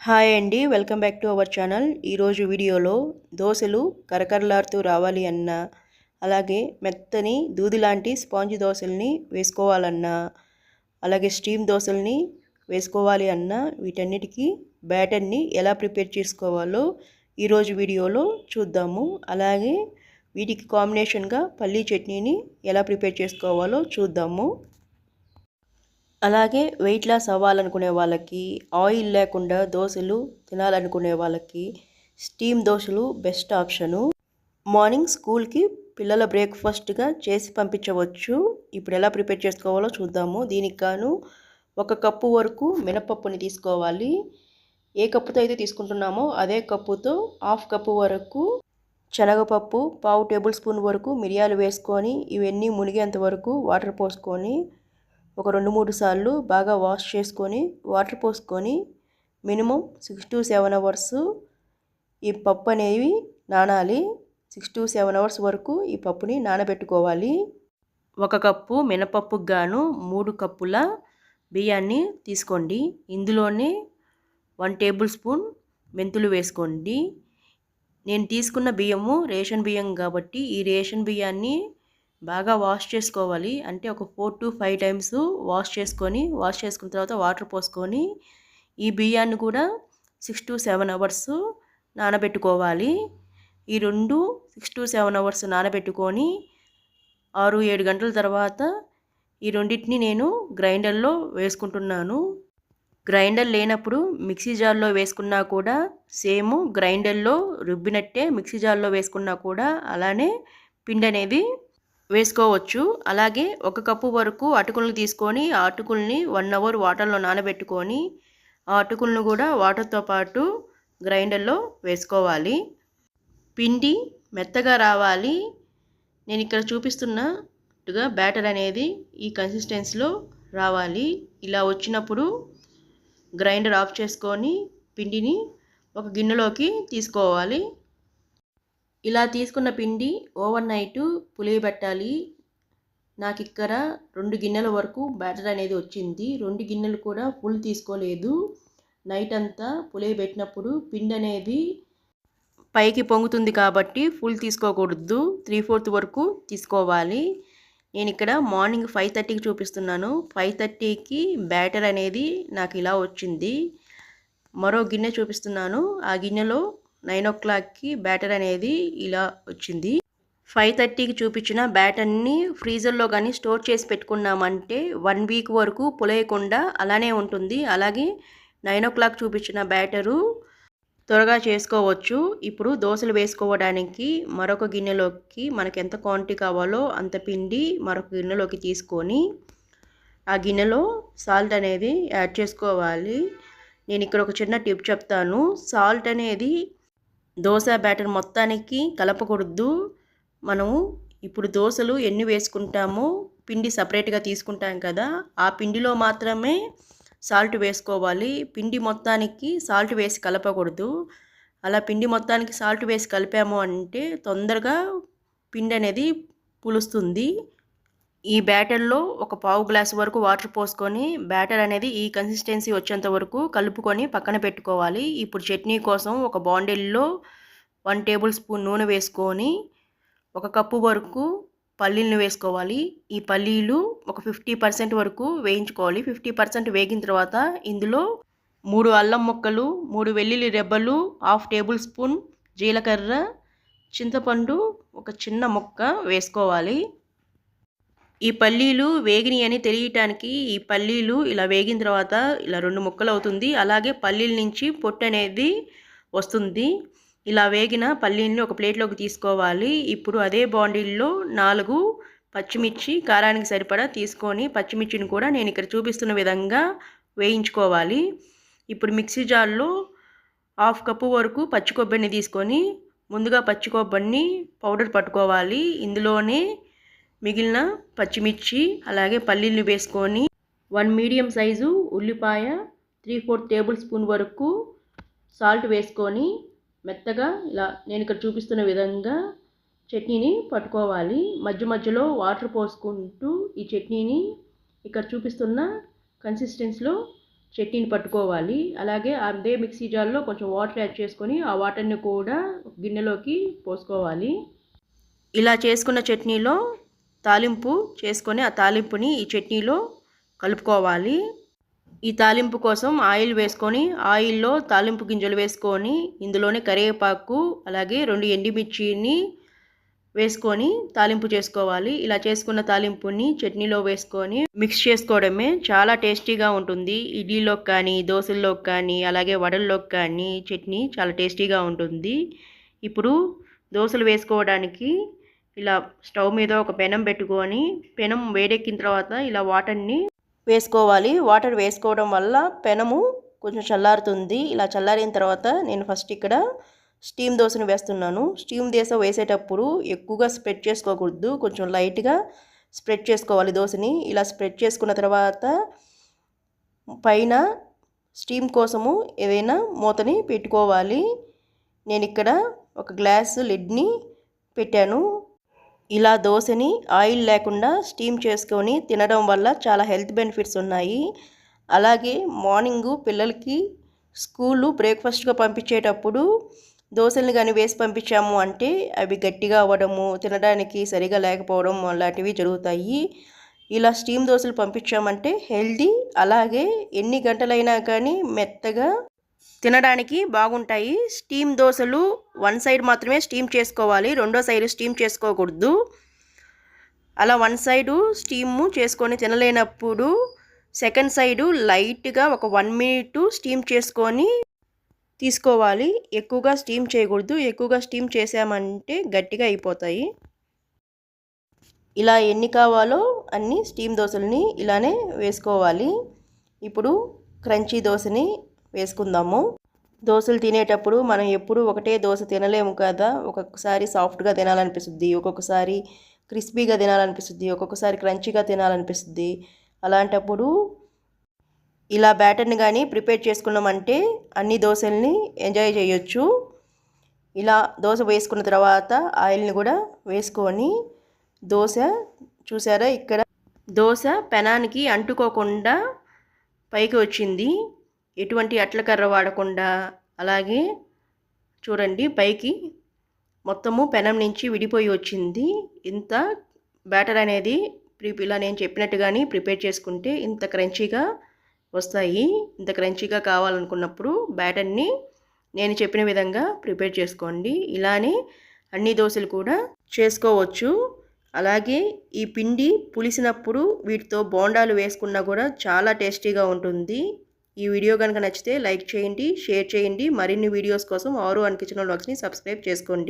Hi అండి welcome back to our channel. ఈరోజు వీడియోలో దోశలు కరకరలాడుతూ రావాలి అన్నా అలాగే మెత్తని దూది లాంటి స్పాంజ్ దోశల్ని వేసుకోవాలన్నా అలాగే స్టీమ్ దోశల్ని వేసుకోవాలి అన్నా వీటన్నిటికీ బ్యాటర్ని ఎలా ప్రిపేర్ చేసుకోవాలో ఈరోజు వీడియోలో చూద్దాము. అలాగే వీటికి కాంబినేషన్గా పల్లీ చట్నీని ఎలా ప్రిపేర్ చేసుకోవాలో చూద్దాము. అలాగే వెయిట్ లాస్ అవ్వాలనుకునే వాళ్ళకి ఆయిల్ లేకుండా దోశలు తినాలనుకునే వాళ్ళకి స్టీమ్ దోశలు బెస్ట్ ఆప్షను. మార్నింగ్ స్కూల్కి పిల్లల బ్రేక్ఫాస్ట్గా చేసి పంపించవచ్చు. ఇప్పుడు ఎలా ప్రిపేర్ చేసుకోవాలో చూద్దాము. దీనికి గాను ఒక కప్పు వరకు మినపప్పుని తీసుకోవాలి. ఏ కప్పుతో అయితే తీసుకుంటున్నామో అదే కప్పుతో హాఫ్ కప్పు వరకు శనగపప్పు పావు టేబుల్ స్పూన్ వరకు మిరియాలు వేసుకొని ఇవన్నీ మునిగేంత వరకు వాటర్ పోసుకొని ఒక రెండు మూడు సార్లు బాగా వాష్ చేసుకొని వాటర్ పోసుకొని minimum six to seven hours ఈ పప్పు అనేవి నానాలి. సిక్స్ టు సెవెన్ అవర్స్ వరకు ఈ పప్పుని నానబెట్టుకోవాలి. ఒక కప్పు మినపప్పుకు గాను మూడు కప్పుల బియ్యాన్ని తీసుకోండి. ఇందులోనే వన్ టేబుల్ స్పూన్ మెంతులు వేసుకోండి. నేను తీసుకున్న బియ్యము రేషన్ బియ్యం కాబట్టి ఈ రేషన్ బియ్యాన్ని బాగా వాష్ చేసుకోవాలి. అంటే ఒక four to five times wash చేసుకొని వాష్ చేసుకున్న తర్వాత వాటర్ పోసుకొని ఈ బియ్యాన్ని కూడా సిక్స్ టు సెవెన్ అవర్స్ నానబెట్టుకోవాలి. ఈ రెండు సిక్స్ టు సెవెన్ అవర్స్ నానబెట్టుకొని ఆరు ఏడు గంటల తర్వాత ఈ రెండింటిని నేను గ్రైండర్లో వేసుకుంటున్నాను. గ్రైండర్ లేనప్పుడు మిక్సీ జార్లో వేసుకున్నా కూడా సేమ్ గ్రైండర్లో రుబ్బినట్టే మిక్సీ జార్లో వేసుకున్నా కూడా అలానే పిండి అనేది వేసుకోవచ్చు. అలాగే ఒక కప్పు వరకు అటుకులను తీసుకొని ఆ అటుకుల్ని వన్ అవర్ వాటర్లో నానబెట్టుకొని ఆ అటుకులను కూడా వాటర్తో పాటు గ్రైండర్లో వేసుకోవాలి. పిండి మెత్తగా రావాలి. నేను ఇక్కడ చూపిస్తున్నట్టుగా బ్యాటర్ అనేది ఈ కన్సిస్టెన్సీలో రావాలి. ఇలా వచ్చినప్పుడు గ్రైండర్ ఆఫ్ చేసుకొని పిండిని ఒక గిన్నెలోకి తీసుకోవాలి. ఇలా తీసుకున్న పిండి ఓవర్ నైట్ పులియబెట్టాలి నాకు ఇక్కడ రెండు గిన్నెల వరకు బ్యాటర్ అనేది వచ్చింది. రెండు గిన్నెలు కూడా ఫుల్ తీసుకోలేదు. నైట్ అంతా పులియబెట్టినప్పుడు పిండి అనేది పైకి పొంగుతుంది కాబట్టి ఫుల్ తీసుకోకూడదు. త్రీ ఫోర్త్ వరకు తీసుకోవాలి. నేను ఇక్కడ మార్నింగ్ ఫైవ్ థర్టీకి చూపిస్తున్నాను. ఫైవ్ థర్టీకి బ్యాటర్ అనేది నాకు ఇలా వచ్చింది. మరో గిన్నె చూపిస్తున్నాను. ఆ గిన్నెలో నైన్ ఓ క్లాక్కి బ్యాటర్ అనేది ఇలా వచ్చింది. ఫైవ్ థర్టీకి చూపించిన బ్యాటర్ని ఫ్రీజర్లో కానీ స్టోర్ చేసి పెట్టుకున్నామంటే వన్ వీక్ వరకు పులేయకుండా అలానే ఉంటుంది. అలాగే నైన్ ఓ క్లాక్ చూపించిన బ్యాటరు త్వరగా చేసుకోవచ్చు. ఇప్పుడు దోశలు వేసుకోవడానికి మరొక గిన్నెలోకి మనకు ఎంత క్వాంటిటీ కావాలో అంత పిండి మరొక గిన్నెలోకి తీసుకొని ఆ గిన్నెలో సాల్ట్ అనేది యాడ్ చేసుకోవాలి. నేను ఇక్కడ ఒక చిన్న టిప్ చెప్తాను. సాల్ట్ అనేది దోశ బ్యాటర్ మొత్తానికి కలపకూడదు. మనము ఇప్పుడు దోశలు ఎన్ని వేసుకుంటామో పిండి సపరేట్గా తీసుకుంటాం కదా ఆ పిండిలో మాత్రమే సాల్ట్ వేసుకోవాలి. పిండి మొత్తానికి సాల్ట్ వేసి కలపకూడదు. అలా పిండి మొత్తానికి సాల్ట్ వేసి కలిపాము అంటే తొందరగా పిండి అనేది పులుస్తుంది. ఈ బ్యాటర్లో ఒక పావు గ్లాస్ వరకు వాటర్ పోసుకొని బ్యాటర్ అనేది ఈ కన్సిస్టెన్సీ వచ్చేంత వరకు కలుపుకొని పక్కన పెట్టుకోవాలి. ఇప్పుడు చట్నీ కోసం ఒక బాండిల్లో వన్ టేబుల్ స్పూన్ నూనె వేసుకొని ఒక కప్పు వరకు పల్లీలను వేసుకోవాలి. ఈ పల్లీలు ఒక ఫిఫ్టీ పర్సెంట్ వరకు వేయించుకోవాలి. ఫిఫ్టీ పర్సెంట్ వేగిన తర్వాత ఇందులో మూడు అల్లం ముక్కలు మూడు వెల్లుల్లి రెబ్బలు హాఫ్ టేబుల్ స్పూన్ జీలకర్ర చింతపండు ఒక చిన్న ముక్క వేసుకోవాలి. ఈ పల్లీలు వేగినాయి అని తెలియటానికి ఈ పల్లీలు ఇలా వేగిన తర్వాత ఇలా రెండు ముక్కలు అవుతుంది. అలాగే పల్లీల నుంచి పొట్టు అనేది వస్తుంది. ఇలా వేగిన పల్లీని ఒక ప్లేట్లోకి తీసుకోవాలి. ఇప్పుడు అదే బాండీల్లో నాలుగు పచ్చిమిర్చి కారానికి సరిపడా తీసుకొని పచ్చిమిర్చిని కూడా నేను ఇక్కడ చూపిస్తున్న విధంగా వేయించుకోవాలి. ఇప్పుడు మిక్సీ జార్లో హాఫ్ కప్పు వరకు పచ్చి కొబ్బరిని తీసుకొని ముందుగా పచ్చి కొబ్బరిని పౌడర్ పట్టుకోవాలి. ఇందులోనే మిగిలిన పచ్చిమిర్చి అలాగే పల్లీలు వేసుకొని వన్ మీడియం సైజు ఉల్లిపాయ త్రీ ఫోర్త్ టేబుల్ స్పూన్ వరకు సాల్ట్ వేసుకొని మెత్తగా ఇలా నేను ఇక్కడ చూపిస్తున్న విధంగా చట్నీని పట్టుకోవాలి. మధ్య మధ్యలో వాటర్ పోసుకుంటూ ఈ చట్నీని ఇక్కడ చూపిస్తున్న కన్సిస్టెన్స్లో చట్నీని పట్టుకోవాలి. అలాగే అదే మిక్సీ జార్లో కొంచెం వాటర్ యాడ్ చేసుకొని ఆ వాటర్ని కూడా గిన్నెలోకి పోసుకోవాలి. ఇలా చేసుకున్న చట్నీలో తాలింపు చేసుకొని ఆ తాలింపుని ఈ చట్నీలో కలుపుకోవాలి. ఈ తాలింపు కోసం ఆయిల్ వేసుకొని ఆయిల్లో తాలింపు గింజలు వేసుకొని ఇందులోనే కరివేపాకు అలాగే రెండు ఎండిమిర్చిని వేసుకొని తాలింపు చేసుకోవాలి. ఇలా చేసుకున్న తాలింపుని చట్నీలో వేసుకొని మిక్స్ చేసుకోవడమే చాలా టేస్టీగా ఉంటుంది. ఇడ్లీలోకి కానీ దోశల్లోకి కానీ అలాగే వడల్లోకి కానీ చట్నీ చాలా టేస్టీగా ఉంటుంది. ఇప్పుడు దోశలు వేసుకోవడానికి ఇలా స్టవ్ మీద ఒక పెనం పెట్టుకొని పెనం వేడెక్కిన తర్వాత ఇలా వాటర్ని వేసుకోవాలి. వాటర్ వేసుకోవడం వల్ల పెనము కొంచెం చల్లారుతుంది. ఇలా చల్లారిన తర్వాత నేను ఫస్ట్ ఇక్కడ స్టీమ్ దోశను వేస్తున్నాను. స్టీమ్ దోశ వేసేటప్పుడు ఎక్కువగా స్ప్రెడ్ చేసుకోకూడదు. కొంచెం లైట్గా స్ప్రెడ్ చేసుకోవాలి దోశని ఇలా స్ప్రెడ్ చేసుకున్న తర్వాత పైన స్టీమ్ కోసము ఏదైనా మూతని పెట్టుకోవాలి. నేను ఇక్కడ ఒక గ్లాస్ లిడ్ని పెట్టాను. ఇలా దోశని ఆయిల్ లేకుండా స్టీమ్ చేసుకొని తినడం వల్ల చాలా హెల్త్ బెనిఫిట్స్ ఉన్నాయి. అలాగే మార్నింగు పిల్లలకి స్కూలు బ్రేక్ఫాస్ట్గా పంపించేటప్పుడు దోశల్ని కానీ వేసి పంపించాము అంటే అవి గట్టిగా అవ్వడము తినడానికి సరిగా లేకపోవడం అలాంటివి జరుగుతాయి. ఇలా స్టీమ్ దోశలు పంపించామంటే హెల్దీ అలాగే ఎన్ని గంటలైనా కానీ మెత్తగా తినడానికి బాగుంటాయి. స్టీమ్ దోశలు వన్ సైడ్ మాత్రమే స్టీమ్ చేసుకోవాలి. రెండో సైడ్ స్టీమ్ చేసుకోకూడదు. అలా వన్ సైడు స్టీము చేసుకొని తినలేనప్పుడు సెకండ్ సైడు లైట్గా ఒక వన్ మినిట్ స్టీమ్ చేసుకొని తీసుకోవాలి. ఎక్కువగా స్టీమ్ చేయకూడదు. ఎక్కువగా స్టీమ్ చేసామంటే గట్టిగా అయిపోతాయి. ఇలా ఎన్ని కావాలో అన్ని స్టీమ్ దోశలని ఇలానే వేసుకోవాలి. ఇప్పుడు క్రంచీ దోశని వేసుకుందాము. దోశలు తినేటప్పుడు మనం ఎప్పుడు ఒకటే దోశ తినలేము కదా. ఒక్కొక్కసారి సాఫ్ట్గా తినాలనిపిస్తుంది ఒక్కొక్కసారి క్రిస్పీగా తినాలనిపిస్తుంది ఒక్కొక్కసారి క్రంచీగా తినాలనిపిస్తుంది. అలాంటప్పుడు ఇలా బ్యాటర్ని కానీ ప్రిపేర్ చేసుకున్నామంటే అన్ని దోశల్ని ఎంజాయ్ చేయొచ్చు. ఇలా దోశ వేసుకున్న తర్వాత ఆయిల్ని కూడా వేసుకొని దోశ చూసారా ఇక్కడ? దోశ పెనానికి అంటుకోకుండా పైకి వచ్చింది. ఎటువంటి అట్లకర్ర వాడకుండా అలాగే చూడండి పైకి మొత్తము పెనం నుంచి విడిపోయి వచ్చింది. ఇంత బ్యాటర్ అనేది ప్రీ ఇలా నేను చెప్పినట్టుగానే ప్రిపేర్ చేసుకుంటే ఇంత క్రంచీగా వస్తాయి. ఇంత క్రంచీగా కావాలనుకున్నప్పుడు బ్యాటర్ని నేను చెప్పిన విధంగా ప్రిపేర్ చేసుకోండి. ఇలానే అన్ని దోశలు కూడా చేసుకోవచ్చు. అలాగే ఈ పిండి పులిసినప్పుడు వీటితో బోండాలు వేసుకున్నా కూడా చాలా టేస్టీగా ఉంటుంది. ఈ వీడియో కనుక నచ్చితే లైక్ చేయండి షేర్ చేయండి. మరిన్ని వీడియోస్ కోసం ఆరు అనిపించిన కిచెన్ వ్లాగ్స్ని సబ్స్క్రైబ్ చేసుకోండి.